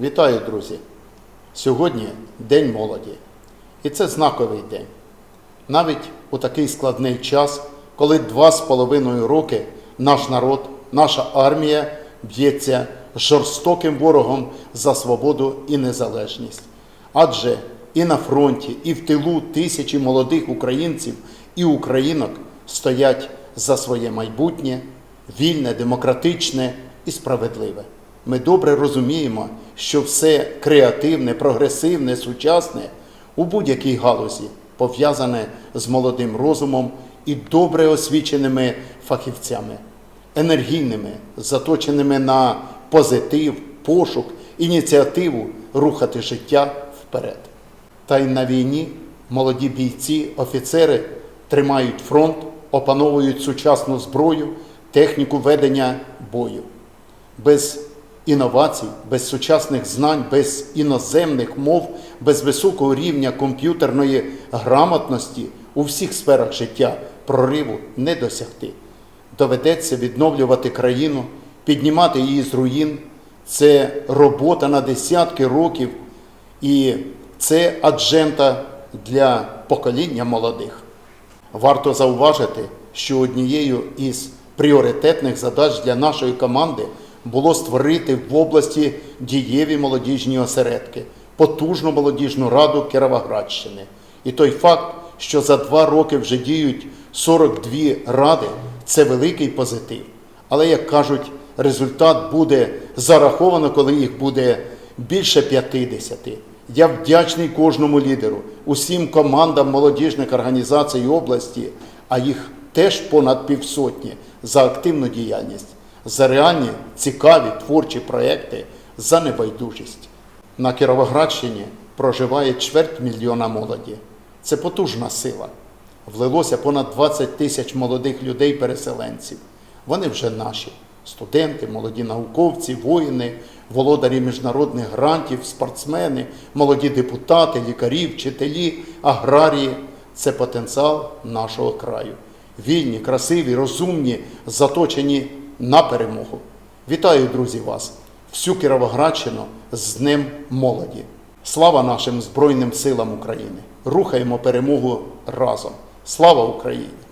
Вітаю, друзі! Сьогодні День молоді. І це знаковий день. Навіть у такий складний час, коли два з половиною роки наш народ, наша армія б'ється жорстоким ворогом за свободу і незалежність. Адже і на фронті, і в тилу тисячі молодих українців і українок стоять за своє майбутнє, вільне, демократичне і справедливе. Ми добре розуміємо, що все креативне, прогресивне, сучасне у будь-якій галузі пов'язане з молодим розумом і добре освіченими фахівцями, енергійними, заточеними на позитив, пошук, ініціативу рухати життя вперед. Та й на війні молоді бійці, офіцери тримають фронт, опановують сучасну зброю, техніку ведення бою. Без інновацій, без сучасних знань, без іноземних мов, без високого рівня комп'ютерної грамотності у всіх сферах життя прориву не досягти. Доведеться відновлювати країну, піднімати її з руїн. Це робота на десятки років, і це аджента для покоління молодих. Варто зауважити, що однією із пріоритетних задач для нашої команди було створити в області дієві молодіжні осередки, потужну молодіжну раду Кіровоградщини. І той факт, що за два роки вже діють 42 ради, це великий позитив. Але, як кажуть, результат буде зараховано, коли їх буде більше 50. Я вдячний кожному лідеру, усім командам молодіжних організацій області, а їх теж понад півсотні за активну діяльність, за реальні цікаві творчі проекти, за небайдужість. На Кіровоградщині проживає чверть мільйона молоді. Це потужна сила. Влилося понад 20 тисяч молодих людей-переселенців. Вони вже наші студенти, молоді науковці, воїни, володарі міжнародних грантів, спортсмени, молоді депутати, лікарі, вчителі, аграрії це потенціал нашого краю. Вільні, красиві, розумні, заточені на перемогу. Вітаю, друзі, вас, всю Кіровоградщину з Днем молоді. Слава нашим Збройним силам України! Рухаємо перемогу разом. Слава Україні!